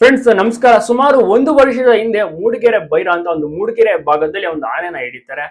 Friends ನಮಸ್ಕಾರ. ಸುಮಾರು ಒಂದು ವರ್ಷದ ಹಿಂದೆ ಮೂಡಿಗೆರೆ ಬೈರ ಅಂತ ಒಂದು ಮೂಡಿಗೆರೆ ಭಾಗದಲ್ಲಿ ಒಂದು ಆನೆನ ಹಿಡಿತಾರೆ.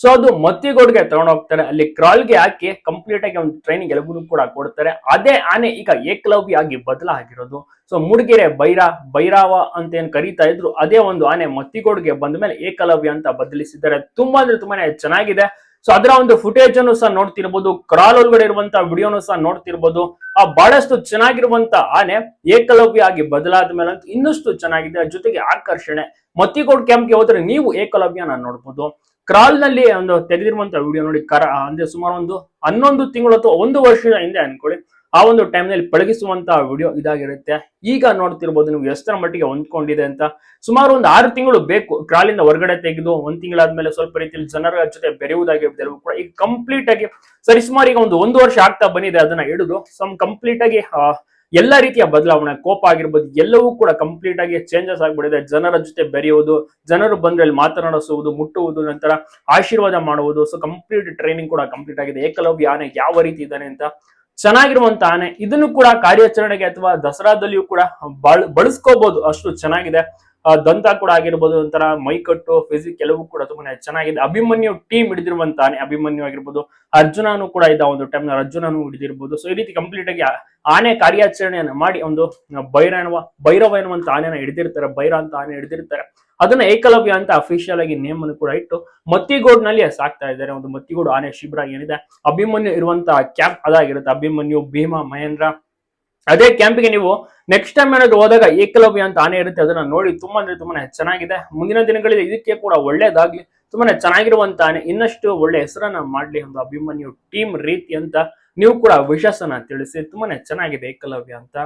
ಸೊ ಅದು ಮತ್ತಿಗೋಡ್ಗೆ ತಗೊಂಡು ಹೋಗ್ತಾರೆ. ಅಲ್ಲಿ ಕ್ರಾಲ್ಗೆ ಹಾಕಿ ಕಂಪ್ಲೀಟ್ ಆಗಿ ಒಂದು ಟ್ರೈನಿಂಗ್ ಎಲ್ಲಗೂ ಕೂಡ ಕೊಡ್ತಾರೆ. ಅದೇ ಆನೆ ಈಗ ಏಕಲವ್ಯ ಆಗಿ ಬದಲಾಗಿರೋದು. ಸೊ ಮೂಡಿಗೆರೆ ಬೈರ, ಬೈರಾವ ಅಂತ ಏನ್ ಕರೀತಾ ಇದ್ರು, ಅದೇ ಒಂದು ಆನೆ ಮತ್ತಿಗೋಡ್ಗೆ ಬಂದ ಮೇಲೆ ಏಕಲವ್ಯ ಅಂತ ಬದಲಿಸಿದ್ದಾರೆ. ತುಂಬಾ ಅಂದ್ರೆ ತುಂಬಾನೇ ಚೆನ್ನಾಗಿದೆ. ಸೊ ಅದರ ಒಂದು ಫುಟೇಜ್ ಅನ್ನು ಸಹ ನೋಡ್ತಿರ್ಬೋದು ಕ್ರಾಲ್ ಒಳಗಡೆ ಇರುವಂತಹ ವಿಡಿಯೋನು ಸಹ ನೋಡ್ತಿರ್ಬೋದು. ಆ ಬಹಳಷ್ಟು ಚೆನ್ನಾಗಿರುವಂತ ಆನೆ ಏಕಲವ್ಯ ಆಗಿ ಬದಲಾದ ಮೇಲೆ ಇನ್ನಷ್ಟು ಚೆನ್ನಾಗಿದೆ. ಜೊತೆಗೆ ಆಕರ್ಷಣೆ. ಮತ್ತಿಗೋಡ್ ಕ್ಯಾಂಪ್ಗೆ ಹೋದ್ರೆ ನೀವು ಏಕಲವ್ಯನ ನೋಡ್ಬೋದು. ಕ್ರಾಲ್ನಲ್ಲಿ ಒಂದು ತೆಗೆದಿರುವಂತಹ ವಿಡಿಯೋ ನೋಡಿ, ಕರ ಅಂದ್ರೆ ಸುಮಾರು ಒಂದು ಹನ್ನೊಂದು ತಿಂಗಳು ಅಥವಾ ಒಂದು ವರ್ಷದ ಹಿಂದೆ ಅನ್ಕೊಳ್ಳಿ. ಆ ಒಂದು ಟೈಮ್ನಲ್ಲಿ ಪಳಗಿಸುವಂತಹ ವಿಡಿಯೋ ಇದಾಗಿರುತ್ತೆ. ಈಗ ನೋಡ್ತಿರ್ಬೋದು ನೀವು ಎಷ್ಟರ ಮಟ್ಟಿಗೆ ಹೊಂದ್ಕೊಂಡಿದೆ ಅಂತ. ಸುಮಾರು ಒಂದು ಆರು ತಿಂಗಳು ಬೇಕು. ಕ್ರಾಲಿಂದ ಹೊರಗಡೆ ತೆಗೆದು ಒಂದ್ ತಿಂಗಳಾದ್ಮೇಲೆ ಸ್ವಲ್ಪ ರೀತಿಯಲ್ಲಿ ಜನರ ಜೊತೆ ಬೆರೆಯುವುದಾಗಿರ್ಬೋದು ಕೂಡ ಈಗ ಕಂಪ್ಲೀಟ್ ಆಗಿ ಸರಿಸುಮಾರು ಈಗ ಒಂದು ಒಂದು ವರ್ಷ ಆಗ್ತಾ ಬಂದಿದೆ ಅದನ್ನ ಹಿಡಿದು. ಸಮ್ ಕಂಪ್ಲೀಟ್ ಆಗಿ ಎಲ್ಲಾ ಎಲ್ಲ ರೀತಿಯ ಬದಲಾವಣೆ, ಕೋಪ ಆಗಿರ್ಬೋದು, ಎಲ್ಲವೂ ಕೂಡ ಕಂಪ್ಲೀಟ್ ಆಗಿ ಚೇಂಜಸ್ ಆಗ್ಬಿಟ್ಟಿದೆ. ಜನರ ಜೊತೆ ಬೆರೆಯುವುದು, ಜನರು ಬಂದ್ರೆ ಅಲ್ಲಿ ಮಾತನಾಡಿಸುವುದು, ಮುಟ್ಟುವುದು, ನಂತರ ಆಶೀರ್ವಾದ ಮಾಡುವುದು. ಸೊ ಕಂಪ್ಲೀಟ್ ಟ್ರೈನಿಂಗ್ ಕೂಡ ಕಂಪ್ಲೀಟ್ ಆಗಿದೆ. ಏಕಲವ್ಯ ಆನೆ ಯಾವ ರೀತಿ ಇದ್ದಾನೆ ಅಂತ. ಚೆನ್ನಾಗಿರುವಂತ ಆನೆ ಇದನ್ನು ಕೂಡ ಕಾರ್ಯಾಚರಣೆಗೆ ಅಥವಾ ದಸರಾದಲ್ಲಿಯೂ ಕೂಡ ಬಳ್ ಬಳಸ್ಕೋಬಹುದು ಅಷ್ಟು ಚೆನ್ನಾಗಿದೆ. ದಂತ ಕೂಡ ಆಗಿರ್ಬೋದು, ಒಂಥರ ಮೈಕಟ್ಟು ಫಿಸಿಕ್ ಎಲ್ಲವೂ ಕೂಡ ತುಂಬಾನೇ ಚೆನ್ನಾಗಿದೆ. ಅಭಿಮನ್ಯು ಟೀಮ್ ಹಿಡಿದಿರುವಂತ ಆನೆ ಅಭಿಮನ್ಯು ಆಗಿರ್ಬೋದು, ಅರ್ಜುನನು ಕೂಡ ಇದ್ದ ಒಂದು ಟೈಮ್ ಅರ್ಜುನನು ಹಿಡಿದಿರ್ಬೋದು. ಸೊ ಈ ರೀತಿ ಕಂಪ್ಲೀಟ್ ಆಗಿ ಆನೆ ಕಾರ್ಯಾಚರಣೆಯನ್ನು ಮಾಡಿ ಒಂದು ಎನ್ನುವ ಭೈರವ ಎನ್ನುವಂತ ಆನೆನ ಹಿಡಿದಿರ್ತಾರೆ ಬೈರ ಅಂತ ಆನೆ ಹಿಡಿದಿರ್ತಾರೆ. ಅದನ್ನ ಏಕಲವ್ಯ ಅಂತ ಅಫಿಷಿಯಲ್ ಆಗಿ ನೇಮ್ ಅನ್ನು ಕೂಡ ಇಟ್ಟು ಮತ್ತಿಗೋಡ್ನಲ್ಲಿ ಸಾಕ್ತಾ ಇದ್ದಾರೆ. ಒಂದು ಮತ್ತಿಗೋಡು ಆನೆ ಶಿಬಿರ ಏನಿದೆ? ಅಭಿಮನ್ಯು ಇರುವಂತಹ ಕ್ಯಾಂಪ್ ಅದಾಗಿರುತ್ತೆ. ಅಭಿಮನ್ಯು, ಭೀಮಾ, ಮಹೇಂದ್ರ. ಅದೇ ಕ್ಯಾಂಪಿಗೆ ನೀವು ನೆಕ್ಸ್ಟ್ ಟೈಮ್ ಏನಾದ್ರು ಹೋದಾಗ ಏಕಲವ್ಯ ಅಂತ ಆನೆ ಇರುತ್ತೆ. ಅದನ್ನ ನೋಡಿ ತುಂಬಾ ಅಂದ್ರೆ ತುಂಬಾನೇ ಚೆನ್ನಾಗಿದೆ. ಮುಂದಿನ ದಿನಗಳಲ್ಲಿ ಇದಕ್ಕೆ ಕೂಡ ಒಳ್ಳೇದಾಗ್ಲಿ. ತುಂಬಾನೇ ಚೆನ್ನಾಗಿರುವಂತ ಆನೆ, ಇನ್ನಷ್ಟು ಒಳ್ಳೆ ಹೆಸರನ್ನ ಮಾಡ್ಲಿ ಒಂದು ಅಭಿಮನ್ಯು ಟೀಮ್ ರೀತಿ ಅಂತ ನೀವು ಕೂಡ ವಿಶಸ್ಸನ್ನ ತಿಳಿಸಿ. ತುಂಬಾನೇ ಚೆನ್ನಾಗಿದೆ ಏಕಲವ್ಯ ಅಂತ.